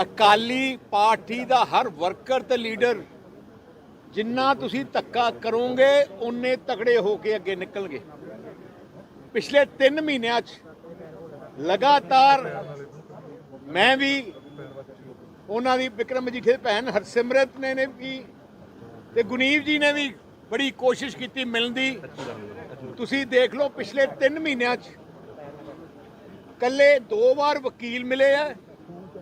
Akali party ਦਾ ਹਰ worker ਤੇ ਲੀਡਰ ਜਿੰਨਾ ਤੁਸੀਂ ਧੱਕਾ ਕਰੋਗੇ ਉਨੇ ਤਕੜੇ ਹੋ ਕੇ ਅੱਗੇ ਨਿਕਲਣਗੇ। ਪਿਛਲੇ 3 ਮਹੀਨਿਆਂ 'ਚ ਲਗਾਤਾਰ ਮੈਂ ਵੀ ਉਹਨਾਂ ਦੀ ਵਿਕਰਮ ਮਜੀਠੀਆ ਭੈਣ ਹਰਸਿਮਰਤ ਨੇ ਨੇ ਵੀ ਤੇ ਗੁਨੀਵ ਜੀ ਨੇ ਵੀ ਬੜੀ ਕੋਸ਼ਿਸ਼ ਕੀਤੀ ਮਿਲਣ ਦੀ। ਤੁਸੀਂ ਦੇਖ ਲਓ ਪਿਛਲੇ 3 ਮਹੀਨਿਆਂ 'ਚ ਕੱਲੇ ਦੋ ਵਾਰ ਵਕੀਲ ਮਿਲੇ ਆ।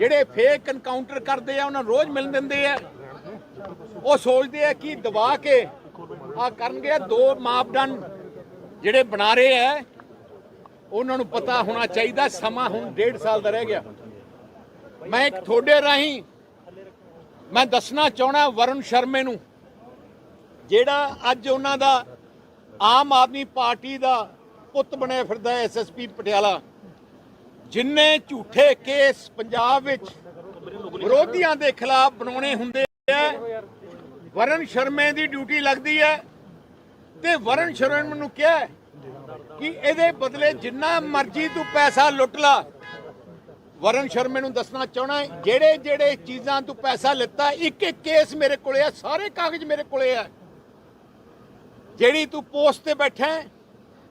ਜਿਹੜੇ ਫੇਕ ਐਨਕਾਊਂਟਰ ਕਰਦੇ ਆ, ਉਹਨਾਂ ਨੂੰ ਰੋਜ਼ ਮਿਲ ਦਿੰਦੇ ਆ। ਉਹ ਸੋਚਦੇ ਆ ਕਿ ਦਬਾ ਕੇ ਆ ਕਰਨਗੇ, ਦੋ ਮਾਪਦੰਡ ਜਿਹੜੇ ਬਣਾ ਰਹੇ ਆ, ਉਹਨਾਂ ਨੂੰ ਪਤਾ ਹੋਣਾ ਚਾਹੀਦਾ, ਸਮਾਂ ਹੁਣ ਡੇਢ ਸਾਲ ਦਾ ਰਹਿ ਗਿਆ। ਮੈਂ ਇੱਕ ਤੁਹਾਡੇ ਰਾਹੀਂ ਮੈਂ ਦੱਸਣਾ ਚਾਹਣਾ ਵਰੁਣ ਸ਼ਰਮੇ ਨੂੰ, ਜਿਹੜਾ ਅੱਜ ਉਹਨਾਂ ਦਾ ਆਮ ਆਦਮੀ ਪਾਰਟੀ ਦਾ ਪੁੱਤ ਬਣਿਆ ਫਿਰਦਾ ਐਸਐਸਪੀ ਪਟਿਆਲਾ। ਜਿੰਨੇ ਝੂਠੇ ਕੇਸ ਪੰਜਾਬ ਵਿੱਚ ਵਿਰੋਧੀਆਂ ਦੇ ਖਿਲਾਫ ਬਣਾਉਣੇ ਹੁੰਦੇ ਆ, ਵਰਨ ਸ਼ਰਮੇ ਦੀ ਡਿਊਟੀ ਲੱਗਦੀ ਹੈ ਤੇ ਵਰਨ ਸ਼ਰਮੇ ਨੂੰ ਕਿਹਾ ਕਿ ਇਹਦੇ ਬਦਲੇ ਜਿੰਨਾ ਮਰਜ਼ੀ ਤੂੰ ਪੈਸਾ ਲੁੱਟ ਲਾ। ਵਰਨ ਸ਼ਰਮੇ ਨੂੰ ਦੱਸਣਾ ਚਾਹਣਾ ਜਿਹੜੇ ਜਿਹੜੇ ਚੀਜ਼ਾਂ ਤੂੰ ਪੈਸਾ ਲਿੱਤਾ ਇੱਕ ਇੱਕ ਕੇਸ ਮੇਰੇ ਕੋਲੇ ਆ, ਸਾਰੇ ਕਾਗਜ਼ ਮੇਰੇ ਕੋਲੇ ਆ। ਜਿਹੜੀ ਤੂੰ ਪੋਸਟ ਤੇ ਬੈਠਾ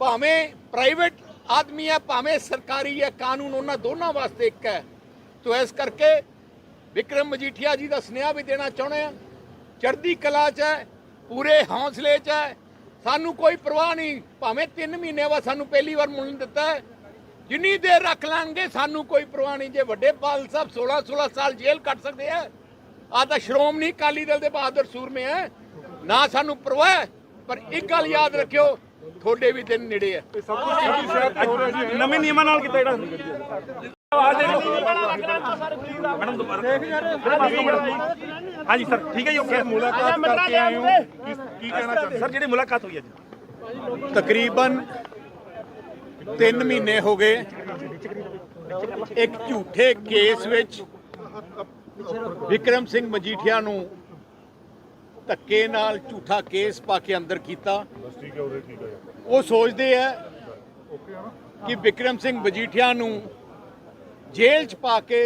ਭਾਵੇਂ ਪ੍ਰਾਈਵੇਟ ਆਦਮੀ ਹੈ, ਭਾਵੇਂ ਸਰਕਾਰੀ ਹੈ, ਕਾਨੂੰਨ ਉਹਨਾਂ ਦੋਨਾਂ ਵਾਸਤੇ ਇੱਕ ਹੈ। ਤੋ ਇਸ ਕਰਕੇ ਵਿਕਰਮ ਮਜੀਠੀਆ ਜੀ ਦਾ ਸੁਨੇਹਾ ਵੀ ਦੇਣਾ ਚਾਹੁੰਦੇ ਆ ਚੜ੍ਹਦੀ ਕਲਾ 'ਚ ਹੈ, ਪੂਰੇ ਹੌਸਲੇ 'ਚ ਹੈ। ਸਾਨੂੰ ਕੋਈ ਪਰਵਾਹ ਨਹੀਂ, ਭਾਵੇਂ 3 ਮਹੀਨੇ ਬਾਅਦ ਸਾਨੂੰ ਪਹਿਲੀ ਵਾਰ ਮੁਲਨ ਦਿੱਤਾ ਹੈ। ਜਿੰਨੀ ਦੇਰ ਰੱਖ ਲਾਂਗੇ, ਸਾਨੂੰ ਕੋਈ ਪਰਵਾਹ ਨਹੀਂ। ਜੇ ਵੱਡੇ ਪਾਲ ਸਾਹਿਬ 16 16 ਸਾਲ ਜੇਲ੍ਹ ਕੱਟ ਸਕਦੇ ਆ ਆ ਤਾਂ ਸ਼੍ਰੋਮਣੀ ਅਕਾਲੀ ਦਲ ਦੇ ਬਹਾਦਰ ਸੂਰਮੇ ਹੈ ਨਾ ਸਾਨੂੰ ਪਰਵਾਹ ਪਰ ਇੱਕ ਗੱਲ ਯਾਦ ਰੱਖਿਓ ਤੁਹਾਡੇ ਵੀ ਦਿਨ ਨੇੜੇ ਹੈ ਨਵੇਂ ਨਿਯਮਾਂ ਨਾਲ ਕੀਤਾ ਜਿਹੜਾ। ਮੈਡਮ ਦੁਬਾਰਾ ਹਾਂਜੀ ਸਰ ਠੀਕ ਹੈ ਜੀ ਓਕੇ। ਮੁਲਾਕਾਤ ਕਰਕੇ ਆਏ ਹੋ। ਕੀ ਕਹਿਣਾ ਚਾਹੁੰਦੇ ਸਰ ਜਿਹੜੀ ਮੁਲਾਕਾਤ ਹੋਈ ਹੈ ਜੀ। ਤਕਰੀਬਨ 3 ਮਹੀਨੇ ਹੋ ਗਏ। ਇੱਕ ਝੂਠੇ ਕੇਸ ਵਿੱਚ ਵਿਕਰਮ ਸਿੰਘ ਮਜੀਠੀਆ ਨੂੰ ਧੱਕੇ ਨਾਲ ਝੂਠਾ ਕੇਸ ਪਾ ਕੇ ਅੰਦਰ ਕੀਤਾ। ਬਸ ਠੀਕ ਹੈ ਉਰੇ ਠੀਕ ਹੈ। ਉਹ ਸੋਚਦੇ ਆ ਕਿ ਵਿਕਰਮ ਸਿੰਘ ਮਜੀਠੀਆ ਨੂੰ ਜੇਲ੍ਹ 'ਚ ਪਾ ਕੇ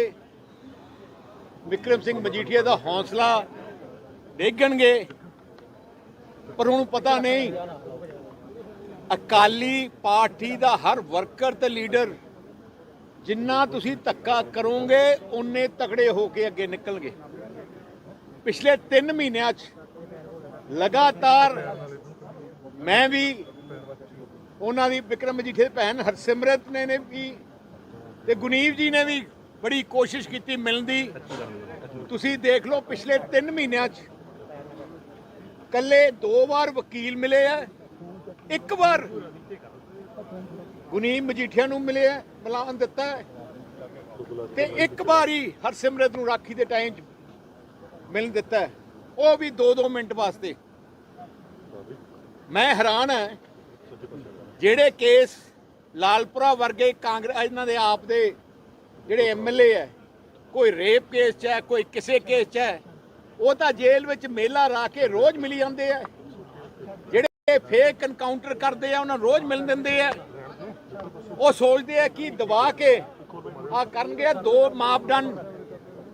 ਵਿਕਰਮ ਸਿੰਘ ਮਜੀਠੀਆ ਦਾ ਹੌਸਲਾ ਡੇਗਣਗੇ ਪਰ ਉਹਨੂੰ ਪਤਾ ਨਹੀਂ ਅਕਾਲੀ ਪਾਰਟੀ ਦਾ ਹਰ ਵਰਕਰ ਤੇ ਲੀਡਰ ਜਿੰਨਾ ਤੁਸੀਂ ਧੱਕਾ ਕਰੋਗੇ ਉਨੇ ਤਕੜੇ ਹੋ ਕੇ ਅੱਗੇ ਨਿਕਲਣਗੇ। ਪਿਛਲੇ 3 ਮਹੀਨਿਆਂ 'ਚ ਲਗਾਤਾਰ ਮੈਂ ਵੀ ਉਹਨਾਂ ਦੀ ਵਿਕਰਮ ਮਜੀਠੇ ਭੈਣ ਹਰਸਿਮਰਤ ਨੇ ਨੇ ਵੀ ਤੇ ਗੁਨੀਵ ਜੀ ਨੇ ਵੀ ਬੜੀ ਕੋਸ਼ਿਸ਼ ਕੀਤੀ ਮਿਲਣ ਦੀ ਤੁਸੀਂ ਦੇਖ ਲਓ ਪਿਛਲੇ 3 ਮਹੀਨਿਆਂ 'ਚ ਕੱਲੇ ਦੋ ਵਾਰ ਵਕੀਲ ਮਿਲੇ ਆ, ਇੱਕ ਵਾਰ ਗੁਨੀਮ ਮਜੀਠੀਆ ਨੂੰ ਮਿਲੇ ਆ ਮਿਲਾਨ ਦਿੱਤਾ ਹੈ। ਤੇ ਇੱਕ ਵਾਰ ਹੀ ਹਰਸਿਮਰਤ ਨੂੰ ਰਾਖੀ ਦੇ ਟਾਈਮ 'ਚ ਮਿਲਣ ਦਿੱਤਾ ਉਹ ਵੀ 2-2 ਮਿੰਟ ਵਾਸਤੇ। ਮੈਂ ਹੈਰਾਨ ਹਾਂ ਜਿਹੜੇ ਕੇਸ ਲਾਲਪੁਰਾ ਵਰਗੇ ਕਾਂਗਰਸ, ਇਹਨਾਂ ਦੇ ਆਪ ਦੇ ਜਿਹੜੇ ਐਮਐਲਏ ਹੈ, ਕੋਈ ਰੇਪ ਕੇਸ 'ਚ ਹੈ, ਕੋਈ ਕਿਸੇ ਕੇਸ 'ਚ ਹੈ, ਉਹ ਤਾਂ ਜੇਲ੍ਹ ਵਿੱਚ ਮੇਲਾ ਰਾ ਕੇ ਰੋਜ਼ ਮਿਲੀ ਜਾਂਦੇ ਆ। ਜਿਹੜੇ ਫੇਕ ਐਨਕਾਊਂਟਰ ਕਰਦੇ ਆ, ਉਹਨਾਂ ਨੂੰ ਰੋਜ਼ ਮਿਲ ਦਿੰਦੇ ਆ। ਉਹ ਸੋਚਦੇ ਆ ਕਿ ਦਬਾ ਕੇ ਆ ਕਰਨਗੇ ਦੋ ਮਾਪਦੰਡ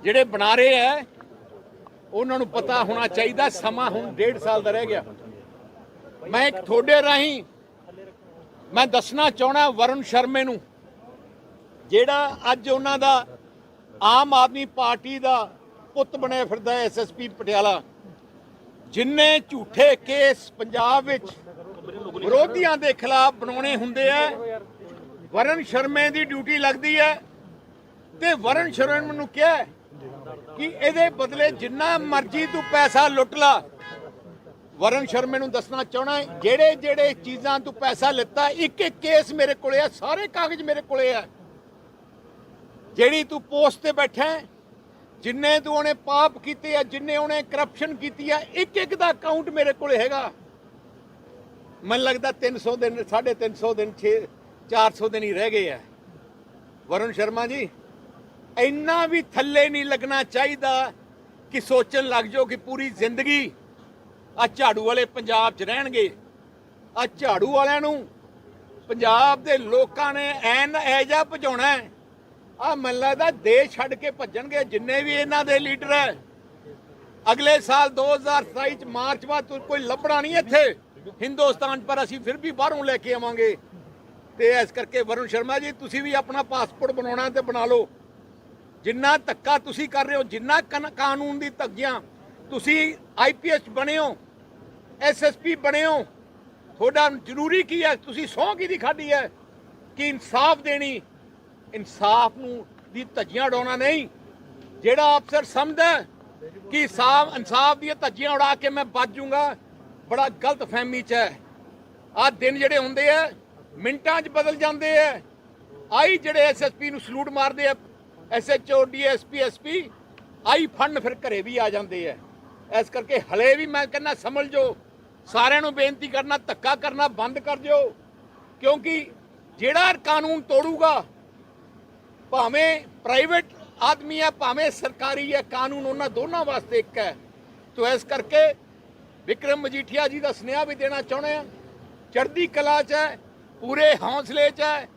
ਜਿਹੜੇ ਬਣਾ ਰਹੇ ਆ। ਉਹਨਾਂ ਨੂੰ ਪਤਾ ਹੋਣਾ ਚਾਹੀਦਾ, ਸਮਾਂ ਹੁਣ ਡੇਢ ਸਾਲ ਦਾ ਰਹਿ ਗਿਆ। ਮੈਂ ਇੱਕ ਤੁਹਾਡੇ ਰਾਹੀਂ ਮੈਂ ਦੱਸਣਾ ਚਾਹਣਾ ਵਰੁਣ ਸ਼ਰਮੇ ਨੂੰ, ਜਿਹੜਾ ਅੱਜ ਉਹਨਾਂ ਦਾ ਆਮ ਆਦਮੀ ਪਾਰਟੀ ਦਾ ਪੁੱਤ ਬਣਿਆ ਫਿਰਦਾ ਐਸਐਸਪੀ ਪਟਿਆਲਾ, ਜਿੰਨੇ ਝੂਠੇ ਕੇਸ ਪੰਜਾਬ ਵਿੱਚ ਵਿਰੋਧੀਆਂ ਦੇ ਖਿਲਾਫ ਬਣਾਉਣੇ ਹੁੰਦੇ ਆ ਵਰਨ ਸ਼ਰਮੇ ਦੀ ਡਿਊਟੀ ਲੱਗਦੀ ਹੈ ਤੇ ਵਰਨ ਸ਼ਰਮੇ ਨੂੰ ਕਿਹਾ ਕਿ ਇਹਦੇ ਬਦਲੇ ਜਿੰਨਾ ਮਰਜ਼ੀ ਤੂੰ ਪੈਸਾ ਲੁੱਟ ਲਾ। ਵਰਨ ਸ਼ਰਮੇ ਨੂੰ ਦੱਸਣਾ ਚਾਹਣਾ ਜਿਹੜੇ ਜਿਹੜੇ ਚੀਜ਼ਾਂ ਤੂੰ ਪੈਸਾ ਲਿੱਤਾ, ਇੱਕ ਇੱਕ ਕੇਸ ਮੇਰੇ ਕੋਲੇ ਆ, ਸਾਰੇ ਕਾਗਜ਼ ਮੇਰੇ ਕੋਲੇ ਆ। ਜਿਹੜੀ ਤੂੰ ਪੋਸਟ ਤੇ ਬੈਠਾ ਜਿੰਨੇ ਤੂੰ ਉਹਨੇ ਪਾਪ ਕੀਤੇ ਆ, ਜਿੰਨੇ ਉਹਨੇ ਕਰਪਸ਼ਨ ਕੀਤੀ ਆ, ਇੱਕ ਇੱਕ ਦਾ ਅਕਾਊਂਟ ਮੇਰੇ ਕੋਲੇ ਹੈਗਾ। ਮੈਨੂੰ ਲੱਗਦਾ 300 ਦਿਨ 350 ਦਿਨ 6 400 ਦਿਨ ਹੀ ਰਹਿ ਗਏ ਆ। ਵਰੁਣ ਸ਼ਰਮਾ ਜੀ ਇੰਨਾ ਵੀ ਥੱਲੇ ਨਹੀਂ ਲੱਗਣਾ ਚਾਹੀਦਾ ਕਿ ਸੋਚਣ ਲੱਗ ਜਾਓ ਕਿ ਪੂਰੀ ਜ਼ਿੰਦਗੀ ਆ ਝਾੜੂ ਵਾਲੇ ਪੰਜਾਬ 'ਚ ਰਹਿਣਗੇ। ਆ ਝਾੜੂ ਵਾਲਿਆਂ ਨੂੰ ਪੰਜਾਬ ਦੇ ਲੋਕਾਂ ਨੇ ਐਨ ਐਜਾ ਭਜਾਉਣਾ ਹੈ। ਆ ਮੈਨੂੰ ਲੱਗਦਾ ਦੇਸ਼ ਛੱਡ ਕੇ ਭੱਜਣਗੇ ਜਿੰਨੇ ਵੀ ਇਹਨਾਂ ਦੇ ਲੀਡਰ ਹੈ। ਅਗਲੇ ਸਾਲ 2027 ਚ ਮਾਰਚ ਬਾਅਦ ਕੋਈ ਲੱਭਣਾ ਨਹੀਂ ਇੱਥੇ। ਹਿੰਦੁਸਤਾਨ ਪਰ ਅਸੀਂ ਫਿਰ ਵੀ ਬਾਹਰੋਂ ਲੈ ਕੇ ਆਵਾਂਗੇ। ਤੇ ਇਸ ਕਰਕੇ ਵਰੁਣ ਸ਼ਰਮਾ ਜੀ, ਤੁਸੀਂ ਵੀ ਆਪਣਾ ਪਾਸਪੋਰਟ ਬਣਾਉਣਾ ਤੇ ਬਣਾ ਲਓ। ਜਿੰਨਾ ਧੱਕਾ ਤੁਸੀਂ ਕਰ ਰਹੇ ਹੋ, ਜਿੰਨਾ ਕਨ- ਕਾਨੂੰਨ ਦੀ ਧੱਗੀਆਂ ਤੁਸੀਂ ਆਈਪੀਐਸ ਬਣੇ ਹੋ ਐਸਐਸਪੀ ਬਣੇ ਹੋ, ਤੁਹਾਡਾ ਜ਼ਰੂਰੀ ਕੀ ਹੈ? ਤੁਸੀਂ ਸਹੁੰ ਕਿਹਦੀ ਖਾਦੀ ਹੈ ਕਿ ਇਨਸਾਫ ਦੇਣੀ? ਇਨਸਾਫ ਨੂੰ ਦੀ ਧੱਜੀਆਂ ਉਡਾਉਣਾ ਨਹੀਂ। ਜਿਹੜਾ ਅਫਸਰ ਸਮਝਦਾ ਕਿ ਸਾਫ਼ ਇਨਸਾਫ ਦੀਆਂ ਧੱਜੀਆਂ ਉਡਾ ਕੇ ਮੈਂ ਬਚ ਜਾਊਂਗਾ ਬੜਾ ਗਲਤ ਫਹਿਮੀ ਚ ਹੈ। ਆਹ ਦਿਨ ਜਿਹੜੇ ਹੁੰਦੇ ਆ, ਮਿੰਟਾਂ 'ਚ ਬਦਲ ਜਾਂਦੇ ਆ। ਆਈ ਜਿਹੜੇ ਐਸਐਸਪੀ ਨੂੰ ਸਲੂਟ ਮਾਰਦੇ ਆ ਐਸਐਚਓ ਡੀਐਸਪੀ ਐਸਪੀ ਆਈ ਫੰਡ ਫਿਰ ਘਰੇ ਵੀ ਆ ਜਾਂਦੇ ਆ ਇਸ ਕਰਕੇ ਹਲੇ ਵੀ ਮੈਂ ਕਹਿੰਦਾ ਸਮਝ ਜੋ। ਸਾਰਿਆਂ ਨੂੰ ਬੇਨਤੀ ਕਰਨਾ, ਧੱਕਾ ਕਰਨਾ, ਬੰਦ ਕਰ ਦਿਓ। ਕਿਉਂਕਿ ਜਿਹੜਾ ਕਾਨੂੰਨ ਤੋੜੂਗਾ, ਭਾਵੇਂ ਪ੍ਰਾਈਵੇਟ ਆਦਮੀ ਹੈ ਭਾਵੇਂ ਸਰਕਾਰੀ ਹੈ ਕਾਨੂੰਨ ਉਹਨਾਂ ਦੋਨਾਂ ਵਾਸਤੇ ਇੱਕ ਹੈ ਤੋ ਇਸ ਕਰਕੇ ਵਿਕਰਮ ਮਜੀਠੀਆ ਜੀ ਦਾ ਸੁਨੇਹਾ ਵੀ ਦੇਣਾ ਚਾਹੁੰਦੇ ਆ। ਚੜ੍ਹਦੀ ਕਲਾ 'ਚ ਹੈ ਪੂਰੇ ਹੌਸਲੇ 'ਚ ਹੈ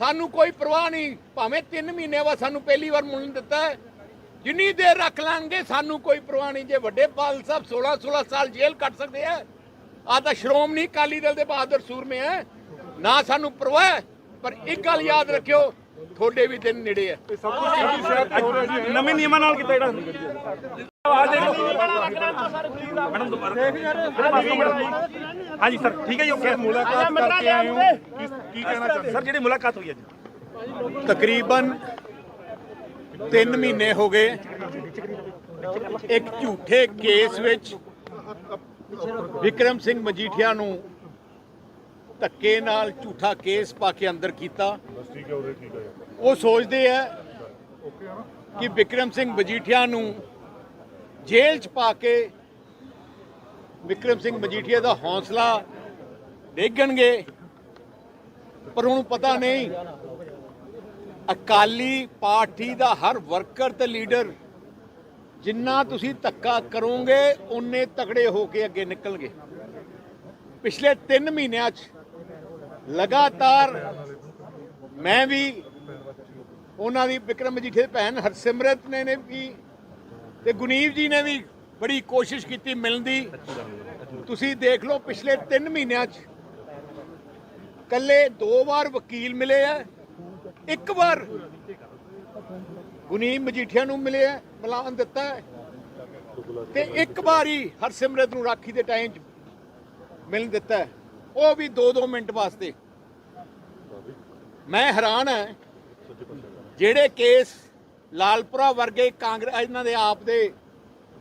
ਸਾਨੂੰ ਕੋਈ ਪਰਵਾਹ ਨਹੀਂ ਭਾਵੇਂ 3 ਮਹੀਨੇ ਬਾਅਦ ਸਾਨੂੰ ਪਹਿਲੀ ਵਾਰ ਮੁੱਲ ਦਿੱਤਾ ਹੈ। ਜਿੰਨੀ ਦੇਰ ਰੱਖ ਲਾਂਗੇ ਸਾਨੂੰ ਕੋਈ ਪਰਵਾਹ ਨਹੀਂ। ਜੇ ਵੱਡੇ ਪਾਲ ਸਾਹਿਬ 16 16 ਸਾਲ ਜੇਲ੍ਹ ਕੱਟ ਸਕਦੇ ਆ ਆ ਤਾਂ ਸ਼੍ਰੋਮਣੀ ਅਕਾਲੀ ਦਲ ਦੇ ਬਹਾਦਰ ਸੂਰਮੇ ਹੈ ਨਾ ਸਾਨੂੰ ਪਰਵਾਹ ਪਰ ਇੱਕ ਗੱਲ ਯਾਦ ਰੱਖਿਓ ਤੁਹਾਡੇ ਵੀ ਦਿਨ ਨੇੜੇ ਨਵੇਂ ਨਿਯਮਾਂ ਨਾਲ ਕੀਤਾ ਜਿਹੜਾ। ਮੈਡਮ ਦੁਬਾਰਾ। ਹਾਂਜੀ ਸਰ ਠੀਕ ਹੈ ਜੀ ਓਕੇ। ਮੁਲਾਕਾਤ ਕਰਕੇ ਆਏ ਹੋ ਕੀ ਕਹਿਣਾ ਚਾਹੁੰਦੇ ਸਰ ਜਿਹੜੀ ਮੁਲਾਕਾਤ ਹੋਈ ਹੈ ਜੀ ਤਕਰੀਬਨ 3 ਮਹੀਨੇ ਹੋ ਗਏ। ਇੱਕ ਝੂਠੇ ਕੇਸ ਵਿੱਚ ਵਿਕਰਮ ਸਿੰਘ ਮਜੀਠੀਆ ਨੂੰ ਧੱਕੇ ਨਾਲ ਝੂਠਾ ਕੇਸ ਪਾ ਕੇ ਅੰਦਰ ਕੀਤਾ। ਉਹ ਸੋਚਦੇ ਆ ਕਿ ਵਿਕਰਮ ਸਿੰਘ ਮਜੀਠੀਆ ਨੂੰ ਜੇਲ੍ਹ 'ਚ ਪਾ ਕੇ ਵਿਕਰਮ ਸਿੰਘ ਮਜੀਠੀਆ ਦਾ ਹੌਸਲਾ ਡੇਗਣਗੇ। ਪਰ ਉਹਨੂੰ ਪਤਾ ਨਹੀਂ। ਅਕਾਲੀ ਪਾਰਟੀ ਦਾ ਹਰ ਵਰਕਰ ਤੇ ਲੀਡਰ ਜਿੰਨਾ ਤੁਸੀਂ ਧੱਕਾ ਕਰੋਗੇ ਉਨੇ ਤਕੜੇ ਹੋ ਕੇ ਅੱਗੇ ਨਿਕਲਣਗੇ। ਪਿਛਲੇ 3 ਮਹੀਨਿਆਂ 'ਚ ਲਗਾਤਾਰ ਮੈਂ ਵੀ ਉਹਨਾਂ ਦੀ ਵਿਕਰਮ ਮਜੀਠੇ ਭੈਣ ਹਰਸਿਮਰਤ ਨੇ ਨੇ ਵੀ ਤੇ ਗੁਨੀਵ ਜੀ ਨੇ ਵੀ ਬੜੀ ਕੋਸ਼ਿਸ਼ ਕੀਤੀ ਮਿਲਣ ਦੀ। ਤੁਸੀਂ ਦੇਖ ਲਓ, ਪਿਛਲੇ 3 ਮਹੀਨਿਆਂ 'ਚ ਕੱਲੇ ਦੋ ਵਾਰ ਵਕੀਲ ਮਿਲੇ ਆ, ਇੱਕ ਵਾਰ ਗੁਨੀਮ ਮਜੀਠੀਆ ਨੂੰ ਮਿਲੇ ਆ ਮਿਲਾਨ ਦਿੱਤਾ ਹੈ। ਤੇ ਇੱਕ ਵਾਰ ਹੀ ਹਰਸਿਮਰਤ ਨੂੰ ਰਾਖੀ ਦੇ ਟਾਈਮ 'ਚ ਮਿਲਣ ਦਿੱਤਾ ਉਹ ਵੀ 2-2 ਮਿੰਟ ਵਾਸਤੇ ਮੈਂ ਹੈਰਾਨ ਹਾਂ, ਜਿਹੜੇ ਕੇਸ ਲਾਲਪੁਰਾ ਵਰਗੇ ਕਾਂਗਰਸ, ਇਹਨਾਂ ਦੇ ਆਪ ਦੇ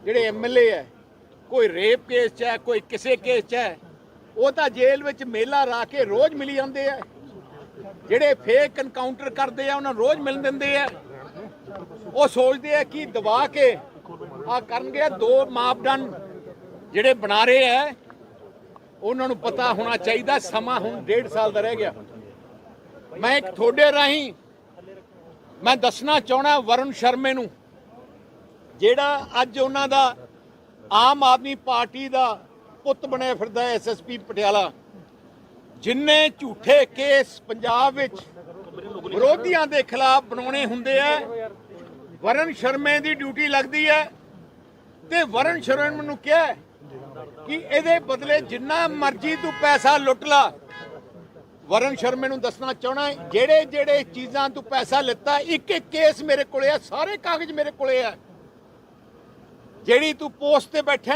ਜਿਹੜੇ ਐਮਐਲਏ ਹੈ, ਕੋਈ ਰੇਪ ਕੇਸ 'ਚ ਹੈ, ਕੋਈ ਕਿਸੇ ਕੇਸ 'ਚ ਹੈ ਉਹ ਤਾਂ ਜੇਲ੍ਹ ਵਿੱਚ ਮੇਲਾ ਰਾ ਕੇ ਰੋਜ਼ ਮਿਲੀ ਜਾਂਦੇ ਆ। ਜਿਹੜੇ ਫੇਕ ਐਨਕਾਊਂਟਰ ਕਰਦੇ ਆ, ਉਹਨਾਂ ਨੂੰ ਰੋਜ਼ ਮਿਲ ਦਿੰਦੇ ਆ। ਉਹ ਸੋਚਦੇ ਆ ਕਿ ਦਬਾ ਕੇ ਆ ਕਰਨਗੇ ਦੋ ਮਾਪਦੰਡ ਜਿਹੜੇ ਬਣਾ ਰਹੇ ਆ। ਉਹਨਾਂ ਨੂੰ ਪਤਾ ਹੋਣਾ ਚਾਹੀਦਾ, ਸਮਾਂ ਹੁਣ ਡੇਢ ਸਾਲ ਦਾ ਰਹਿ ਗਿਆ। ਮੈਂ ਇੱਕ ਤੁਹਾਡੇ ਰਾਹੀਂ ਮੈਂ ਦੱਸਣਾ ਚਾਹਣਾ ਵਰੁਣ ਸ਼ਰਮੇ ਨੂੰ, ਜਿਹੜਾ ਅੱਜ ਉਹਨਾਂ ਦਾ ਆਮ ਆਦਮੀ ਪਾਰਟੀ ਦਾ ਪੁੱਤ ਬਣਿਆ ਫਿਰਦਾ ਹੈ ਐਸਐਸਪੀ ਪਟਿਆਲਾ, ਜਿੰਨੇ ਝੂਠੇ ਕੇਸ ਪੰਜਾਬ ਵਿੱਚ ਵਿਰੋਧੀਆਂ ਦੇ ਖਿਲਾਫ ਬਣਾਉਣੇ ਹੁੰਦੇ ਆ ਵਰੁਣ ਸ਼ਰਮੇ ਦੀ ਡਿਊਟੀ ਲੱਗਦੀ ਹੈ ਤੇ ਵਰੁਣ ਸ਼ਰਮੇ ਨੂੰ ਕਿਹਾ ਕਿ ਇਹਦੇ ਬਦਲੇ ਜਿੰਨਾ ਮਰਜ਼ੀ ਤੂੰ ਪੈਸਾ ਲੁੱਟ ਲਾ। ਵਰੁਣ ਸ਼ਰਮੇ ਨੂੰ ਦੱਸਣਾ ਚਾਹਣਾ ਜਿਹੜੇ ਜਿਹੜੇ ਚੀਜ਼ਾਂ ਤੂੰ ਪੈਸਾ ਲਿੱਤਾ ਇੱਕ ਇੱਕ ਕੇਸ ਮੇਰੇ ਕੋਲੇ ਆ, ਸਾਰੇ ਕਾਗਜ਼ ਮੇਰੇ ਕੋਲੇ ਆ। ਜਿਹੜੀ ਤੂੰ ਪੋਸਟ ਤੇ ਬੈਠਾ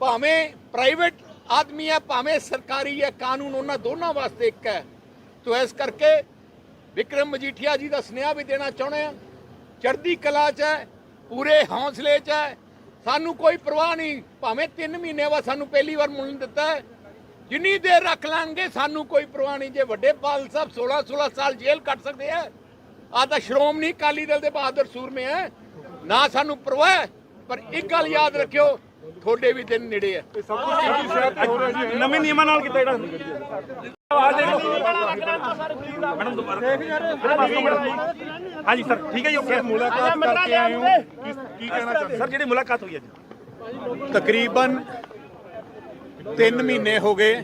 ਭਾਵੇਂ ਪ੍ਰਾਈਵੇਟ ਆਦਮੀ ਹੈ ਭਾਵੇਂ ਸਰਕਾਰੀ ਹੈ ਕਾਨੂੰਨ ਉਹਨਾਂ ਦੋਨਾਂ ਵਾਸਤੇ ਇੱਕ ਹੈ। ਤੋ ਇਸ ਕਰਕੇ ਵਿਕਰਮ ਮਜੀਠੀਆ ਜੀ ਦਾ ਸੁਨੇਹਾ ਵੀ ਦੇਣਾ ਚਾਹੁੰਦੇ ਆ। ਚੜ੍ਹਦੀ ਕਲਾ 'ਚ ਹੈ, ਪੂਰੇ ਹੌਸਲੇ 'ਚ ਹੈ। ਸਾਨੂੰ ਕੋਈ ਪਰਵਾਹ ਨਹੀਂ, ਭਾਵੇਂ 3 ਮਹੀਨੇ ਬਾਅਦ ਸਾਨੂੰ ਪਹਿਲੀ ਵਾਰ ਮੁਲਨ ਦਿੱਤਾ ਹੈ। ਜਿੰਨੀ ਦੇਰ ਰੱਖ ਲਾਂਗੇ, ਸਾਨੂੰ ਕੋਈ ਪਰਵਾਹ ਨਹੀਂ। ਜੇ ਵੱਡੇ ਪਾਲ ਸਾਹਿਬ 16 16 ਸਾਲ ਜੇਲ੍ਹ ਕੱਟ ਸਕਦੇ ਆ ਆ ਤਾਂ ਸ਼੍ਰੋਮਣੀ ਅਕਾਲੀ ਦਲ ਦੇ ਬਹਾਦਰ ਸੂਰਮੇ ਹੈ ਨਾ ਸਾਨੂੰ ਪਰਵਾਹ ਪਰ ਇੱਕ ਗੱਲ ਯਾਦ ਰੱਖਿਓ ਤੁਹਾਡੇ ਵੀ ਦਿਨ ਨੇੜੇ ਹੈ ਨਵੇਂ ਨਿਯਮਾਂ ਨਾਲ ਕੀਤਾ ਜਿਹੜਾ। ਆਵਾਜ਼ ਦੇ ਲਓ ਮੈਡਮ ਦੁਬਾਰਾ। ਹਾਂਜੀ ਸਰ ਠੀਕ ਹੈ ਜੀ ਓਕੇ। ਮੁਲਾਕਾਤ ਕਰਕੇ ਆਏ ਹੋ। ਕੀ ਕੀ ਕਹਿਣਾ ਚਾਹੁੰਦੇ ਸਰ ਜਿਹੜੀ ਮੁਲਾਕਾਤ ਹੋਈ ਹੈ ਜੀ। ਤਕਰੀਬਨ 3 ਮਹੀਨੇ ਹੋ ਗਏ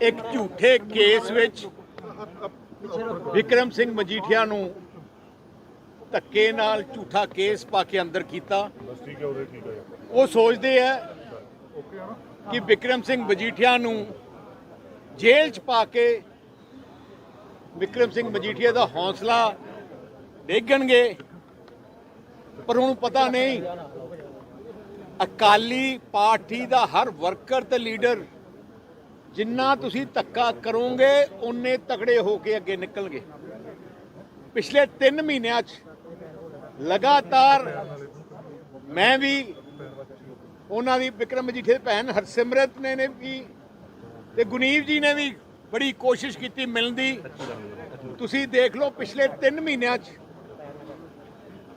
ਇੱਕ ਝੂਠੇ ਕੇਸ ਵਿੱਚ ਵਿਕਰਮ ਸਿੰਘ ਮਜੀਠੀਆ ਨੂੰ ਧੱਕੇ ਨਾਲ ਝੂਠਾ ਕੇਸ ਪਾ ਕੇ ਅੰਦਰ ਕੀਤਾ। ਬਸ ਠੀਕ ਹੈ ਉਹਦੇ ਠੀਕ ਹੈ। ਉਹ ਸੋਚਦੇ ਆ ਕਿ ਵਿਕਰਮ ਸਿੰਘ ਮਜੀਠੀਆ ਨੂੰ ਜੇਲ੍ਹ 'ਚ ਪਾ ਕੇ ਵਿਕਰਮ ਸਿੰਘ ਮਜੀਠੀਆ ਦਾ ਹੌਸਲਾ ਡੇਗਣਗੇ ਪਰ ਉਹਨੂੰ ਪਤਾ ਨਹੀਂ। ਅਕਾਲੀ ਪਾਰਟੀ ਦਾ ਹਰ ਵਰਕਰ ਤੇ ਲੀਡਰ ਜਿੰਨਾ ਤੁਸੀਂ ਧੱਕਾ ਕਰੋਗੇ ਉਨੇ ਤਗੜੇ ਹੋ ਕੇ ਅੱਗੇ ਨਿਕਲਣਗੇ। ਪਿਛਲੇ 3 ਮਹੀਨਿਆਂ 'ਚ ਲਗਾਤਾਰ ਮੈਂ ਵੀ ਉਹਨਾਂ ਦੀ ਵਿਕਰਮ ਮਜੀਠੇ ਦੀ ਭੈਣ ਹਰਸਿਮਰਤ ਨੇ ਨੇ ਵੀ ਤੇ ਗੁਨੀਵ ਜੀ ਨੇ ਵੀ ਬੜੀ ਕੋਸ਼ਿਸ਼ ਕੀਤੀ ਮਿਲਣ ਦੀ ਤੁਸੀਂ ਦੇਖ ਲਓ ਪਿਛਲੇ 3 ਮਹੀਨਿਆਂ 'ਚ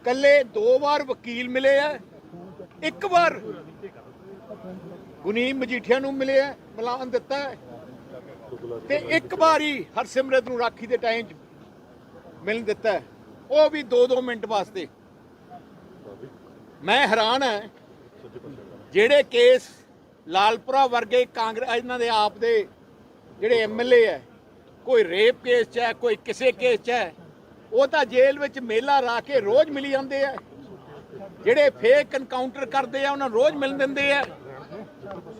ਕੱਲੇ ਦੋ ਵਾਰ ਵਕੀਲ ਮਿਲੇ ਆ, ਇੱਕ ਵਾਰ ਗੁਨੀਵ ਮਜੀਠੀਆ ਨੂੰ ਮਿਲੇ ਆ ਮਿਲਾਨ ਦਿੱਤਾ ਹੈ। ਤੇ ਇੱਕ ਵਾਰ ਹੀ ਹਰਸਿਮਰਤ ਨੂੰ ਰਾਖੀ ਦੇ ਟਾਈਮ 'ਚ ਮਿਲਣ ਦਿੱਤਾ ਉਹ ਵੀ 2-2 ਮਿੰਟ ਵਾਸਤੇ। ਮੈਂ ਹੈਰਾਨ ਹਾਂ ਜਿਹੜੇ ਕੇਸ ਲਾਲਪੁਰਾ ਵਰਗੇ ਕਾਂਗਰਸ, ਇਹਨਾਂ ਦੇ ਆਪ ਦੇ ਜਿਹੜੇ ਐਮਐਲਏ ਹੈ, ਕੋਈ ਰੇਪ ਕੇਸ 'ਚ ਹੈ, ਕੋਈ ਕਿਸੇ ਕੇਸ 'ਚ ਹੈ, ਉਹ ਤਾਂ ਜੇਲ੍ਹ ਵਿੱਚ ਮੇਲਾ ਰਾ ਕੇ ਰੋਜ਼ ਮਿਲੀ ਜਾਂਦੇ ਆ। ਜਿਹੜੇ ਫੇਕ ਐਨਕਾਊਂਟਰ ਕਰਦੇ ਆ, ਉਹਨਾਂ ਨੂੰ ਰੋਜ਼ ਮਿਲ ਦਿੰਦੇ ਆ।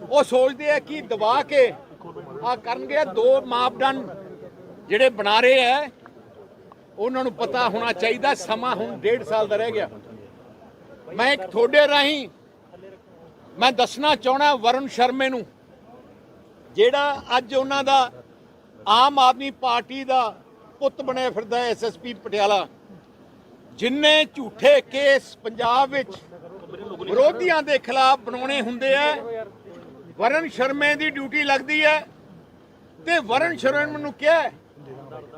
ਉਹ ਸੋਚਦੇ ਆ ਕਿ ਦਬਾ ਕੇ ਆ ਕਰਨਗੇ, ਦੋ ਮਾਪਦੰਡ ਜਿਹੜੇ ਬਣਾ ਰਹੇ ਆ ਉਹਨਾਂ ਨੂੰ ਪਤਾ ਹੋਣਾ ਚਾਹੀਦਾ, ਸਮਾਂ ਹੁਣ ਡੇਢ ਸਾਲ ਦਾ ਰਹਿ ਗਿਆ। ਮੈਂ ਇੱਕ ਤੁਹਾਡੇ ਰਾਹੀਂ ਮੈਂ ਦੱਸਣਾ ਚਾਹਣਾ ਵਰੁਣ ਸ਼ਰਮੇ ਨੂੰ, ਜਿਹੜਾ ਅੱਜ ਉਹਨਾਂ ਦਾ ਆਮ ਆਦਮੀ ਪਾਰਟੀ ਦਾ ਪੁੱਤ ਬਣਿਆ ਫਿਰਦਾ ਐਸਐਸਪੀ ਪਟਿਆਲਾ, ਜਿੰਨੇ ਝੂਠੇ ਕੇਸ ਪੰਜਾਬ ਵਿੱਚ ਵਿਰੋਧੀਆਂ ਦੇ ਖਿਲਾਫ ਬਣਾਉਣੇ ਹੁੰਦੇ ਆ ਵਰਨ ਸ਼ਰਮੇ ਦੀ ਡਿਊਟੀ ਲੱਗਦੀ ਹੈ ਤੇ ਵਰਨ ਸ਼ਰਮੇ ਨੂੰ ਕਿਹਾ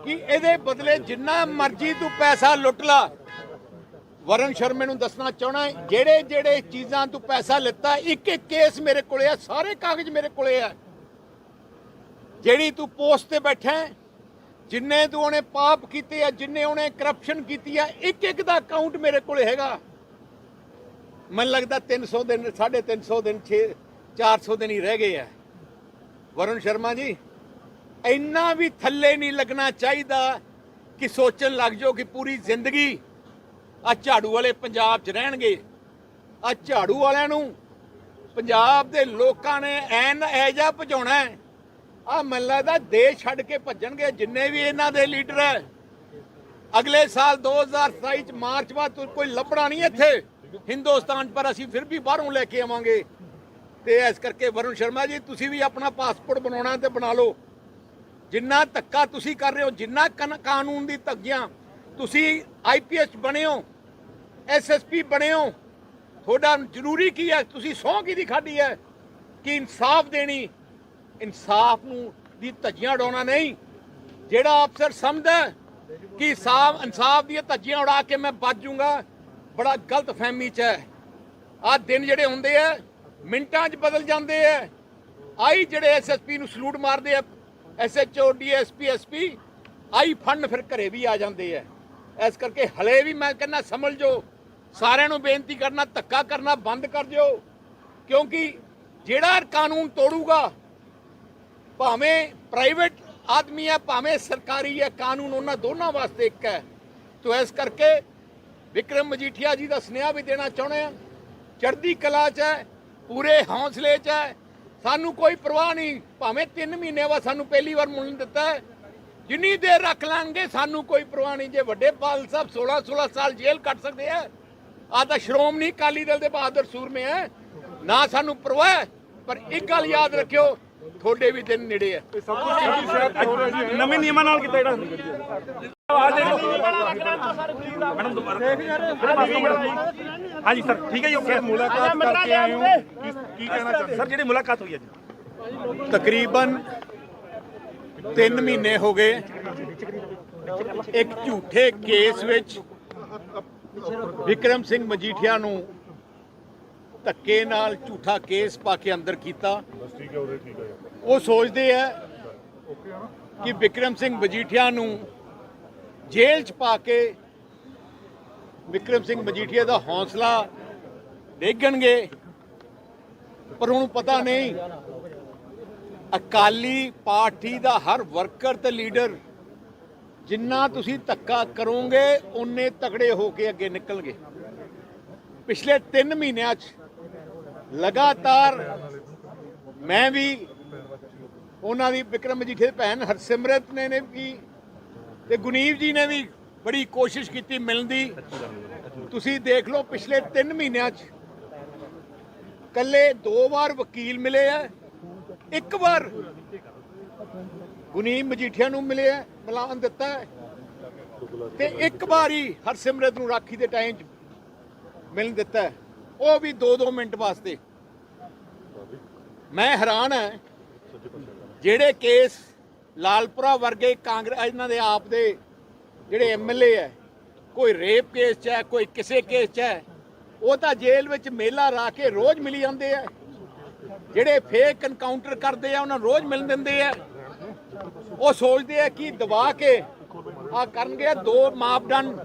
ਕਿ ਇਹਦੇ ਬਦਲੇ ਜਿੰਨਾ ਮਰਜ਼ੀ ਤੂੰ ਪੈਸਾ ਲੁੱਟ ਲਾ। ਵਰਨ ਸ਼ਰਮੇ ਨੂੰ ਦੱਸਣਾ ਚਾਹਣਾ ਜਿਹੜੇ ਜਿਹੜੇ ਚੀਜ਼ਾਂ ਤੂੰ ਪੈਸਾ ਲਿੱਤਾ, ਇੱਕ ਇੱਕ ਕੇਸ ਮੇਰੇ ਕੋਲੇ ਆ, ਸਾਰੇ ਕਾਗਜ਼ ਮੇਰੇ ਕੋਲੇ ਆ। ਜਿਹੜੀ ਤੂੰ ਪੋਸਟ ਤੇ ਬੈਠਾ ਜਿੰਨੇ ਤੂੰ ਉਹਨੇ ਪਾਪ ਕੀਤੇ ਆ, ਜਿੰਨੇ ਉਹਨੇ ਕਰਪਸ਼ਨ ਕੀਤੀ ਆ, ਇੱਕ ਇੱਕ ਦਾ ਅਕਾਊਂਟ ਮੇਰੇ ਕੋਲੇ ਹੈਗਾ। ਮੈਨੂੰ ਲੱਗਦਾ 300 ਦਿਨ 350 ਦਿਨ 6 400 ਦਿਨ ਹੀ ਰਹਿ ਗਏ ਆ। ਵਰੁਣ ਸ਼ਰਮਾ ਜੀ ਇੰਨਾ ਵੀ ਥੱਲੇ ਨਹੀਂ ਲੱਗਣਾ ਚਾਹੀਦਾ ਕਿ ਸੋਚਣ ਲੱਗ ਜਾਓ ਕਿ ਪੂਰੀ ਜ਼ਿੰਦਗੀ ਆ ਝਾੜੂ ਵਾਲੇ ਪੰਜਾਬ 'ਚ ਰਹਿਣਗੇ। ਆ ਝਾੜੂ ਵਾਲਿਆਂ ਨੂੰ ਪੰਜਾਬ ਦੇ ਲੋਕਾਂ ਨੇ ਐਨ ਐਜਾ ਭਜਾਉਣਾ ਹੈ। ਆ ਮੈਨੂੰ ਲੱਗਦਾ ਦੇਸ਼ ਛੱਡ ਕੇ ਭੱਜਣਗੇ ਜਿੰਨੇ ਵੀ ਇਹਨਾਂ ਦੇ ਲੀਡਰ ਹੈ। ਅਗਲੇ ਸਾਲ 2027 ਚ ਮਾਰਚ ਬਾਅਦ ਕੋਈ ਲੱਭਣਾ ਨਹੀਂ ਇੱਥੇ। ਹਿੰਦੁਸਤਾਨ ਪਰ ਅਸੀਂ ਫਿਰ ਵੀ ਬਾਹਰੋਂ ਲੈ ਕੇ ਆਵਾਂਗੇ। ਤੇ ਇਸ ਕਰਕੇ ਵਰੁਣ ਸ਼ਰਮਾ ਜੀ, ਤੁਸੀਂ ਵੀ ਆਪਣਾ ਪਾਸਪੋਰਟ ਬਣਾਉਣਾ ਤੇ ਬਣਾ ਲਓ। ਜਿੰਨਾ ਧੱਕਾ ਤੁਸੀਂ ਕਰ ਰਹੇ ਹੋ, ਜਿੰਨਾ ਕਨ- ਕਾਨੂੰਨ ਦੀ ਧੱਗੀਆਂ ਤੁਸੀਂ ਆਈਪੀਐਸ ਬਣੇ ਹੋ ਐਸਐਸਪੀ ਬਣੇ ਹੋ, ਤੁਹਾਡਾ ਜ਼ਰੂਰੀ ਕੀ ਹੈ? ਤੁਸੀਂ ਸਹੁੰ ਕਿਹਦੀ ਖਾਦੀ ਹੈ ਕਿ ਇਨਸਾਫ ਦੇਣੀ? ਇਨਸਾਫ ਨੂੰ, ਦੀ ਧੱਜੀਆਂ ਉਡਾਉਣਾ ਨਹੀਂ। ਜਿਹੜਾ ਅਫਸਰ ਸਮਝਦਾ ਕਿ ਸਾਫ਼ ਇਨਸਾਫ ਦੀਆਂ ਧੱਜੀਆਂ ਉਡਾ ਕੇ ਮੈਂ ਬਚ ਜਾਊਂਗਾ ਬੜਾ ਗਲਤ ਫਹਿਮੀ ਚ ਹੈ। ਆ ਦਿਨ ਜਿਹੜੇ ਹੁੰਦੇ ਆ ਮਿੰਟਾਂ 'ਚ ਬਦਲ ਜਾਂਦੇ ਆ ਆਈ ਜਿਹੜੇ ਐਸਐਸਪੀ ਨੂੰ ਸਲੂਟ ਮਾਰਦੇ ਆ ਐਸਐਚਓ ਡੀਐਸਪੀ ਐਸਪੀ ਆਈ ਫੰਡ ਫਿਰ ਘਰੇ ਵੀ ਆ ਜਾਂਦੇ ਆ ਇਸ ਕਰਕੇ ਹਲੇ ਵੀ ਮੈਂ ਕਹਿੰਦਾ ਸਮਝ ਜੋ, ਸਾਰਿਆਂ ਨੂੰ ਬੇਨਤੀ ਕਰਨਾ, ਧੱਕਾ ਕਰਨਾ, ਬੰਦ ਕਰ ਦਿਓ। ਕਿਉਂਕਿ ਜਿਹੜਾ ਕਾਨੂੰਨ ਤੋੜੂਗਾ, ਭਾਵੇਂ ਪ੍ਰਾਈਵੇਟ ਆਦਮੀ ਹੈ ਭਾਵੇਂ ਸਰਕਾਰੀ ਹੈ ਕਾਨੂੰਨ ਉਹਨਾਂ ਦੋਨਾਂ ਵਾਸਤੇ ਇੱਕ ਹੈ ਤੋ ਇਸ ਕਰਕੇ ਵਿਕਰਮ ਮਜੀਠੀਆ ਜੀ ਦਾ ਸੁਨੇਹਾ ਵੀ ਦੇਣਾ ਚਾਹੁੰਦੇ ਆ। ਚੜ੍ਹਦੀ ਕਲਾ 'ਚ ਹੈ ਪੂਰੇ ਹੌਸਲੇ 'ਚ ਹੈ ਸਾਨੂੰ ਕੋਈ ਪਰਵਾਹ ਨਹੀਂ। ਭਾਵੇਂ 3 ਮਹੀਨੇ ਬਾਅਦ ਸਾਨੂੰ ਪਹਿਲੀ ਵਾਰ ਮੁੱਲ ਦਿੱਤਾ ਹੈ। ਜਿੰਨੀ ਦੇਰ ਰੱਖ ਲਾਂਗੇ ਸਾਨੂੰ ਕੋਈ ਪਰਵਾਹ ਨਹੀਂ। ਜੇ ਵੱਡੇ ਪਾਲ ਸਾਹਿਬ 16 16 ਸਾਲ ਜੇਲ੍ਹ ਕੱਟ ਸਕਦੇ ਆ ਆ ਤਾਂ ਸ਼੍ਰੋਮਣੀ ਅਕਾਲੀ ਦਲ ਦੇ ਬਹਾਦਰ ਸੂਰਮੇ ਹੈ ਨਾ ਸਾਨੂੰ ਪਰਵਾਹ ਪਰ ਇੱਕ ਗੱਲ ਯਾਦ ਰੱਖਿਓ ਤੁਹਾਡੇ ਵੀ ਦਿਨ ਨੇੜੇ ਆ? ਨਵੇਂ ਨਿਯਮਾਂ ਨਾਲ ਕੀਤਾ ਜਿਹੜਾ। ਮੈਡਮ ਦੁਬਾਰਾ। ਹਾਂਜੀ ਸਰ ਠੀਕ ਹੈ ਜੀ ਓਕੇ। ਮੁਲਾਕਾਤ ਕਰਕੇ ਆਏ ਹੋ। ਕੀ ਕਹਿਣਾ ਚਾਹੁੰਦੇ? ਸਰ, ਜਿਹੜੀ ਮੁਲਾਕਾਤ ਹੋਈ ਹੈ ਤਕਰੀਬਨ 3 ਮਹੀਨੇ ਹੋ ਗਏ ਇੱਕ ਝੂਠੇ ਕੇਸ ਵਿੱਚ ਵਿਕਰਮ ਸਿੰਘ ਮਜੀਠੀਆ ਨੂੰ ਧੱਕੇ ਨਾਲ ਝੂਠਾ ਕੇਸ ਪਾ ਕੇ ਅੰਦਰ ਕੀਤਾ। ਉਹ ਸੋਚਦੇ ਆ ਕਿ ਵਿਕਰਮ ਸਿੰਘ ਮਜੀਠੀਆ ਨੂੰ ਜੇਲ੍ਹ 'ਚ ਪਾ ਕੇ ਵਿਕਰਮ ਸਿੰਘ ਮਜੀਠੀਆ ਦਾ ਹੌਸਲਾ ਡੇਗਣਗੇ। ਪਰ ਉਹਨੂੰ ਪਤਾ ਨਹੀਂ। ਅਕਾਲੀ ਪਾਰਟੀ ਦਾ ਹਰ ਵਰਕਰ ਤੇ ਲੀਡਰ ਜਿੰਨਾ ਤੁਸੀਂ ਧੱਕਾ ਕਰੋਗੇ ਉਨੇ ਤਕੜੇ ਹੋ ਕੇ ਅੱਗੇ ਨਿਕਲਣਗੇ। ਪਿਛਲੇ 3 ਮਹੀਨਿਆਂ 'ਚ ਲਗਾਤਾਰ ਮੈਂ ਵੀ ਉਹਨਾਂ ਦੀ ਵਿਕਰਮ ਮਜੀਠੀਆ ਦੀ ਭੈਣ ਹਰਸਿਮਰਤ ਨੇ ਨੇ ਵੀ ਤੇ ਗੁਨੀਵ ਜੀ ਨੇ ਵੀ ਬੜੀ ਕੋਸ਼ਿਸ਼ ਕੀਤੀ ਮਿਲਣ ਦੀ। ਤੁਸੀਂ ਦੇਖ ਲਓ, ਪਿਛਲੇ 3 ਮਹੀਨਿਆਂ 'ਚ ਕੱਲੇ ਦੋ ਵਾਰ ਵਕੀਲ ਮਿਲੇ ਆ, ਇੱਕ ਵਾਰ ਗੁਨੀਮ ਮਜੀਠੀਆ ਨੂੰ ਮਿਲੇ ਆ, ਮਿਲਾਨ ਦਿੱਤਾ ਹੈ। ਤੇ ਇੱਕ ਵਾਰ ਹੀ ਹਰਸਿਮਰਤ ਨੂੰ ਰਾਖੀ ਦੇ ਟਾਈਮ 'ਚ ਮਿਲਣ ਦਿੱਤਾ ਉਹ ਵੀ 2-2 ਮਿੰਟ ਵਾਸਤੇ ਮੈਂ ਹੈਰਾਨ ਹਾਂ, ਜਿਹੜੇ ਕੇਸ ਲਾਲਪੁਰਾ ਵਰਗੇ ਕਾਂਗਰਸ, ਇਹਨਾਂ ਦੇ ਆਪ ਦੇ ਜਿਹੜੇ ਐਮਐਲਏ ਹੈ, ਕੋਈ ਰੇਪ ਕੇਸ 'ਚ ਹੈ, ਕੋਈ ਕਿਸੇ ਕੇਸ 'ਚ ਹੈ ਉਹ ਤਾਂ ਜੇਲ੍ਹ ਵਿੱਚ ਮੇਲਾ ਰਾ ਕੇ ਰੋਜ਼ ਮਿਲੀ ਜਾਂਦੇ ਆ। ਜਿਹੜੇ ਫੇਕ ਐਨਕਾਊਂਟਰ ਕਰਦੇ ਆ, ਉਹਨਾਂ ਨੂੰ ਰੋਜ਼ ਮਿਲ ਦਿੰਦੇ ਆ। ਉਹ ਸੋਚਦੇ ਆ ਕਿ ਦਬਾ ਕੇ ਆ ਕਰਨਗੇ ਦੋ ਮਾਪਦੰਡ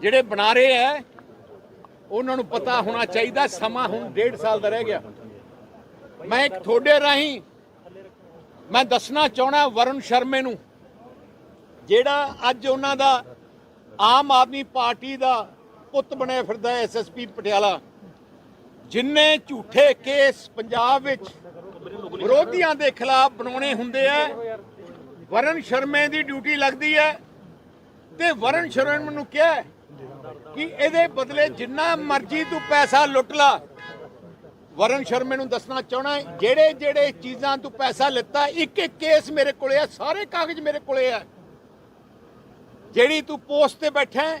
ਜਿਹੜੇ ਬਣਾ ਰਹੇ ਆ, ਉਹਨਾਂ ਨੂੰ ਪਤਾ ਹੋਣਾ ਚਾਹੀਦਾ, ਸਮਾਂ ਹੁਣ ਡੇਢ ਸਾਲ ਦਾ ਰਹਿ ਗਿਆ। ਮੈਂ ਇੱਕ ਤੁਹਾਡੇ ਰਾਹੀਂ ਮੈਂ ਦੱਸਣਾ ਚਾਹਣਾ ਵਰੁਣ ਸ਼ਰਮੇ ਨੂੰ, ਜਿਹੜਾ ਅੱਜ ਉਹਨਾਂ ਦਾ ਆਮ ਆਦਮੀ ਪਾਰਟੀ ਦਾ ਪੁੱਤ ਬਣਿਆ ਫਿਰਦਾ ਐਸਐਸਪੀ ਪਟਿਆਲਾ। ਜਿੰਨੇ ਝੂਠੇ ਕੇਸ ਪੰਜਾਬ ਵਿੱਚ ਵਿਰੋਧੀਆਂ ਦੇ ਖਿਲਾਫ ਬਣਾਉਣੇ ਹੁੰਦੇ ਆ ਵਰਨ ਸ਼ਰਮੇ ਦੀ ਡਿਊਟੀ ਲੱਗਦੀ ਹੈ ਤੇ ਵਰਨ ਸ਼ਰਮੇ ਨੂੰ ਕਿਹਾ ਕਿ ਇਹਦੇ ਬਦਲੇ ਜਿੰਨਾ ਮਰਜ਼ੀ ਤੂੰ ਪੈਸਾ ਲੁੱਟ ਲਾ। ਵਰਨ ਸ਼ਰਮੇ ਨੂੰ ਦੱਸਣਾ ਚਾਹਣਾ ਜਿਹੜੇ ਜਿਹੜੇ ਚੀਜ਼ਾਂ ਤੂੰ ਪੈਸਾ ਲਿੱਤਾ ਇੱਕ ਇੱਕ ਕੇਸ ਮੇਰੇ ਕੋਲੇ ਆ ਸਾਰੇ ਕਾਗਜ਼ ਮੇਰੇ ਕੋਲੇ ਆ। ਜਿਹੜੀ ਤੂੰ ਪੋਸਟ ਤੇ ਬੈਠਾ ਹੈ,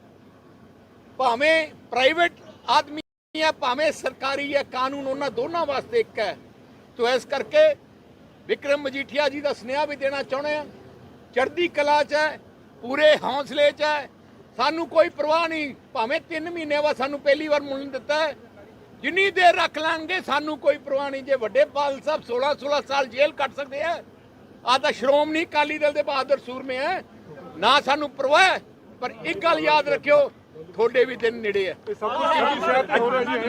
ਭਾਵੇਂ ਪ੍ਰਾਈਵੇਟ ਆਦਮੀ ਹੈ ਭਾਵੇਂ ਸਰਕਾਰੀ ਹੈ ਕਾਨੂੰਨ ਉਹਨਾਂ ਦੋਨਾਂ ਵਾਸਤੇ ਇੱਕ ਹੈ। ਤੋ ਇਸ ਕਰਕੇ ਵਿਕਰਮ ਮਜੀਠੀਆ ਜੀ ਦਾ ਸੁਨੇਹਾ ਵੀ ਦੇਣਾ ਚਾਹੁੰਦੇ ਆ। ਚੜ੍ਹਦੀ ਕਲਾ 'ਚ ਹੈ, ਪੂਰੇ ਹੌਸਲੇ 'ਚ ਹੈ। ਸਾਨੂੰ ਕੋਈ ਪਰਵਾਹ ਨਹੀਂ, ਭਾਵੇਂ 3 ਮਹੀਨੇ ਬਾਅਦ ਸਾਨੂੰ ਪਹਿਲੀ ਵਾਰ ਮੁੱਲ ਦਿੱਤਾ ਹੈ। ਜਿੰਨੀ ਦੇਰ ਰੱਖ ਲਾਂਗੇ, ਸਾਨੂੰ ਕੋਈ ਪਰਵਾਹ ਨਹੀਂ। ਜੇ ਵੱਡੇ ਬਾਲ ਸਾਹਿਬ 16 16 ਸਾਲ ਜੇਲ੍ਹ ਕੱਟ ਸਕਦੇ ਆ ਆ ਤਾਂ ਸ਼੍ਰੋਮਣੀ ਅਕਾਲੀ ਦਲ ਦੇ ਬਹਾਦਰ ਸੂਰਮੇ ਹੈ ਨਾ ਸਾਨੂੰ ਪਰਵਾਹ ਪਰ ਇੱਕ ਗੱਲ ਯਾਦ ਰੱਖਿਓ ਤੁਹਾਡੇ ਵੀ ਦਿਨ ਨੇੜੇ ਜੀ।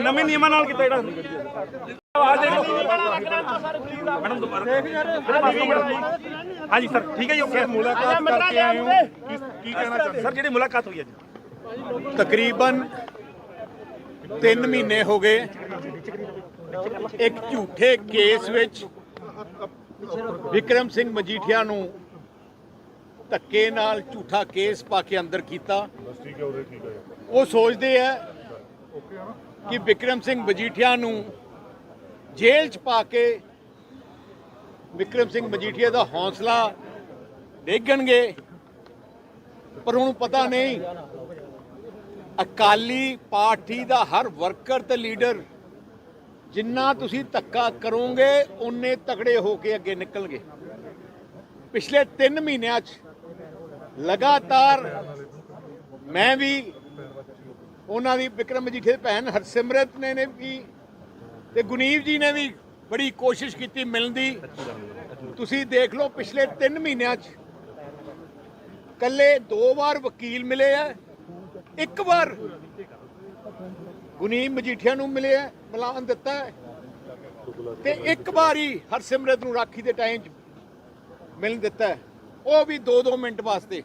ਨਵੇਂ ਨਿਯਮਾਂ ਨਾਲ ਕੀਤਾ ਜਿਹੜਾ ਮੈਡਮ ਦੁਬਾਰਾ ਹਾਂਜੀ ਸਰ ਠੀਕ ਹੈ ਜੀ ਓਕੇ। ਮੁਲਾਕਾਤ ਕਰਕੇ ਆਏ ਹੋ ਕੀ ਕੀ ਕਹਿਣਾ ਚਾਹੁੰਦੇ? ਸਰ ਜਿਹੜੀ ਮੁਲਾਕਾਤ ਹੋਈ ਹੈ ਜੀ ਤਕਰੀਬਨ 3 ਮਹੀਨੇ ਹੋ ਗਏ। ਇੱਕ ਝੂਠੇ ਕੇਸ ਵਿੱਚ ਵਿਕਰਮ ਸਿੰਘ ਮਜੀਠੀਆ ਨੂੰ ਧੱਕੇ ਨਾਲ ਝੂਠਾ ਕੇਸ ਪਾ ਕੇ ਅੰਦਰ ਕੀਤਾ। ਬਸ ਠੀਕ ਹੈ ਉਹਦੇ ਠੀਕ ਹੈ। ਉਹ ਸੋਚਦੇ ਆ ਕਿ ਵਿਕਰਮ ਸਿੰਘ ਮਜੀਠੀਆ ਨੂੰ ਜੇਲ੍ਹ 'ਚ ਪਾ ਕੇ ਵਿਕਰਮ ਸਿੰਘ ਮਜੀਠੀਆ ਦਾ ਹੌਸਲਾ ਡੇਗਣਗੇ ਪਰ ਉਹਨੂੰ ਪਤਾ ਨਹੀਂ। ਅਕਾਲੀ ਪਾਰਟੀ ਦਾ ਹਰ ਵਰਕਰ ਤੇ ਲੀਡਰ ਜਿੰਨਾ ਤੁਸੀਂ ਧੱਕਾ ਕਰੋਗੇ ਉਨੇ ਤਕੜੇ ਹੋ ਕੇ ਅੱਗੇ ਨਿਕਲਣਗੇ। ਪਿਛਲੇ 3 ਮਹੀਨਿਆਂ 'ਚ ਲਗਾਤਾਰ ਮੈਂ ਵੀ ਉਹਨਾਂ ਦੀ ਵਿਕਰਮ ਮਜੀਠੀਆ ਦੀ ਭੈਣ ਹਰਸਿਮਰਤ ਨੇ ਨੇ ਵੀ ਤੇ ਗੁਨੀਵ ਜੀ ਨੇ ਵੀ ਬੜੀ ਕੋਸ਼ਿਸ਼ ਕੀਤੀ ਮਿਲਣ ਦੀ ਤੁਸੀਂ ਦੇਖ ਲਓ ਪਿਛਲੇ 3 ਮਹੀਨਿਆਂ 'ਚ ਕੱਲੇ ਦੋ ਵਾਰ ਵਕੀਲ ਮਿਲੇ ਆ, ਇੱਕ ਵਾਰ ਗੁਨੀਵ ਮਜੀਠੀਆ ਨੂੰ ਮਿਲੇ ਆ ਮਿਲਾਨ ਦਿੱਤਾ ਹੈ। ਤੇ ਇੱਕ ਵਾਰ ਹੀ ਹਰਸਿਮਰਤ ਨੂੰ ਰਾਖੀ ਦੇ ਟਾਈਮ 'ਚ ਮਿਲਣ ਦਿੱਤਾ ਉਹ ਵੀ 2-2 ਮਿੰਟ ਵਾਸਤੇ।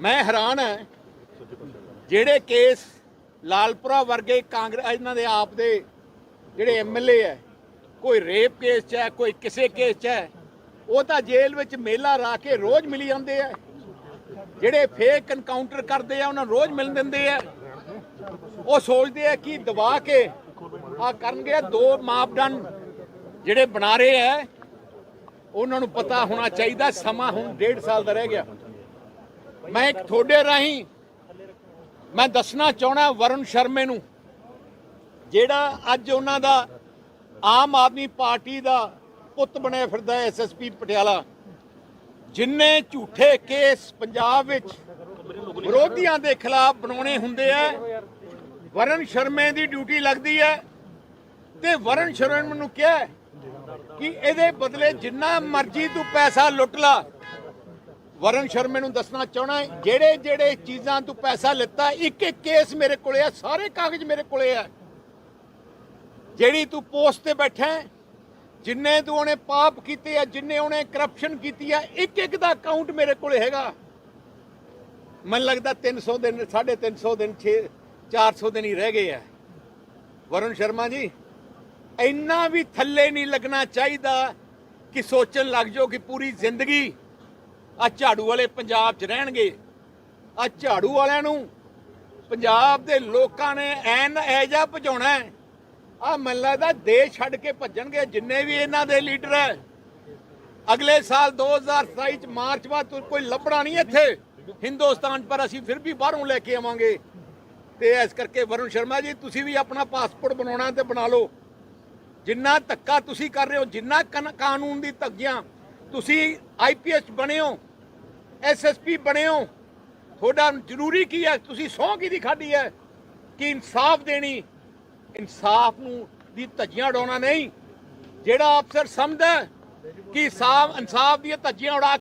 ਮੈਂ ਹੈਰਾਨ ਹਾਂ ਜਿਹੜੇ ਕੇਸ ਲਾਲਪੁਰਾ ਵਰਗੇ ਕਾਂਗਰਸ, ਇਹਨਾਂ ਦੇ ਆਪ ਦੇ ਜਿਹੜੇ ਐਮਐਲਏ ਹੈ, ਕੋਈ ਰੇਪ ਕੇਸ 'ਚ ਹੈ, ਕੋਈ ਕਿਸੇ ਕੇਸ 'ਚ ਹੈ, ਉਹ ਤਾਂ ਜੇਲ੍ਹ ਵਿੱਚ ਮੇਲਾ ਰਾ ਕੇ ਰੋਜ਼ ਮਿਲੀ ਜਾਂਦੇ ਆ। ਜਿਹੜੇ ਫੇਕ ਐਨਕਾਊਂਟਰ ਕਰਦੇ ਆ, ਉਹਨਾਂ ਨੂੰ ਰੋਜ਼ ਮਿਲ ਦਿੰਦੇ ਆ। ਉਹ ਸੋਚਦੇ ਆ ਕਿ ਦਬਾ ਕੇ ਆ ਕਰਨਗੇ, ਦੋ ਮਾਪਦੰਡ ਜਿਹੜੇ ਬਣਾ ਰਹੇ ਆ ਉਹਨਾਂ ਨੂੰ ਪਤਾ ਹੋਣਾ ਚਾਹੀਦਾ, ਸਮਾਂ ਹੁਣ ਡੇਢ ਸਾਲ ਦਾ ਰਹਿ ਗਿਆ। ਮੈਂ ਇੱਕ ਤੁਹਾਡੇ ਰਾਹੀਂ ਮੈਂ ਦੱਸਣਾ ਚਾਹਣਾ ਵਰੁਣ ਸ਼ਰਮੇ ਨੂੰ, ਜਿਹੜਾ ਅੱਜ ਉਹਨਾਂ ਦਾ ਆਮ ਆਦਮੀ ਪਾਰਟੀ ਦਾ ਪੁੱਤ ਬਣਿਆ ਫਿਰਦਾ ਐਸਐਸਪੀ ਪਟਿਆਲਾ, ਜਿੰਨੇ ਝੂਠੇ ਕੇਸ ਪੰਜਾਬ ਵਿੱਚ ਵਿਰੋਧੀਆਂ ਦੇ ਖਿਲਾਫ ਬਣਾਉਣੇ ਹੁੰਦੇ ਆ ਵਰਨ ਸ਼ਰਮੇ ਦੀ ਡਿਊਟੀ ਲੱਗਦੀ ਹੈ ਤੇ ਵਰਨ ਸ਼ਰਮੇ ਨੂੰ ਕਿਹਾ ਕਿ ਇਹਦੇ ਬਦਲੇ ਜਿੰਨਾ ਮਰਜ਼ੀ ਤੂੰ ਪੈਸਾ ਲੁੱਟ ਲਾ। ਵਰਨ ਸ਼ਰਮੇ ਨੂੰ ਦੱਸਣਾ ਚਾਹਣਾ ਜਿਹੜੇ ਜਿਹੜੇ ਚੀਜ਼ਾਂ ਤੂੰ ਪੈਸਾ ਲਿੱਤਾ, ਇੱਕ ਇੱਕ ਕੇਸ ਮੇਰੇ ਕੋਲੇ ਆ, ਸਾਰੇ ਕਾਗਜ਼ ਮੇਰੇ ਕੋਲੇ ਆ। ਜਿਹੜੀ ਤੂੰ ਪੋਸਟ ਤੇ ਬੈਠਾ ਜਿੰਨੇ ਤੂੰ ਉਹਨੇ ਪਾਪ ਕੀਤੇ ਆ, ਜਿੰਨੇ ਉਹਨੇ ਕਰਪਸ਼ਨ ਕੀਤੀ ਆ, ਇੱਕ ਇੱਕ ਦਾ ਅਕਾਊਂਟ ਮੇਰੇ ਕੋਲੇ ਹੈਗਾ। ਮੈਨੂੰ ਲੱਗਦਾ 300 ਦਿਨ 350 ਦਿਨ 6 400 ਦਿਨ ਹੀ ਰਹਿ ਗਏ ਆ। ਵਰੁਣ ਸ਼ਰਮਾ ਜੀ ਇੰਨਾ ਵੀ ਥੱਲੇ ਨਹੀਂ ਲੱਗਣਾ ਚਾਹੀਦਾ ਕਿ ਸੋਚਣ ਲੱਗ ਜਾਓ ਕਿ ਪੂਰੀ ਜ਼ਿੰਦਗੀ ਆ ਝਾੜੂ ਵਾਲੇ ਪੰਜਾਬ 'ਚ ਰਹਿਣਗੇ। ਆ ਝਾੜੂ ਵਾਲਿਆਂ ਨੂੰ ਪੰਜਾਬ ਦੇ ਲੋਕਾਂ ਨੇ ਐਨ ਐਜਾ ਭਜਾਉਣਾ ਆ ਮੈਨੂੰ ਲੱਗਦਾ ਦੇਸ਼ ਛੱਡ ਕੇ ਭੱਜਣਗੇ ਜਿੰਨੇ ਵੀ ਇਹਨਾਂ ਦੇ ਲੀਡਰ ਹੈ। ਅਗਲੇ ਸਾਲ 2027 ਚ ਮਾਰਚ ਬਾਅਦ ਕੋਈ ਲੱਭਣਾ ਨਹੀਂ ਇੱਥੇ। ਹਿੰਦੁਸਤਾਨ ਪਰ ਅਸੀਂ ਫਿਰ ਵੀ ਬਾਹਰੋਂ ਲੈ ਕੇ ਆਵਾਂਗੇ। ਤੇ ਇਸ ਕਰਕੇ ਵਰੁਣ ਸ਼ਰਮਾ ਜੀ, ਤੁਸੀਂ ਵੀ ਆਪਣਾ ਪਾਸਪੋਰਟ ਬਣਾਉਣਾ ਤੇ ਬਣਾ ਲਓ। ਜਿੰਨਾ ਧੱਕਾ ਤੁਸੀਂ ਕਰ ਰਹੇ ਹੋ, ਜਿੰਨਾ ਕਨ- ਕਾਨੂੰਨ ਦੀ ਧੱਗੀਆਂ ਤੁਸੀਂ ਆਈਪੀਐਸ ਬਣੇ ਹੋ ਐਸਐਸਪੀ ਬਣੇ ਹੋ, ਤੁਹਾਡਾ ਜ਼ਰੂਰੀ ਕੀ ਹੈ? ਤੁਸੀਂ ਸਹੁੰ ਕਿਹਦੀ ਖਾਦੀ ਹੈ ਕਿ ਇਨਸਾਫ ਦੇਣੀ? ਇਨਸਾਫ ਨੂੰ, ਦੀ ਧੱਜੀਆਂ ਉਡਾਉਣਾ ਨਹੀਂ। ਜਿਹੜਾ ਅਫਸਰ ਸਮਝਦਾ ਕਿ ਸਾਫ਼ ਇਨਸਾਫ ਦੀਆਂ ਧੱਜੀਆਂ ਉਡਾ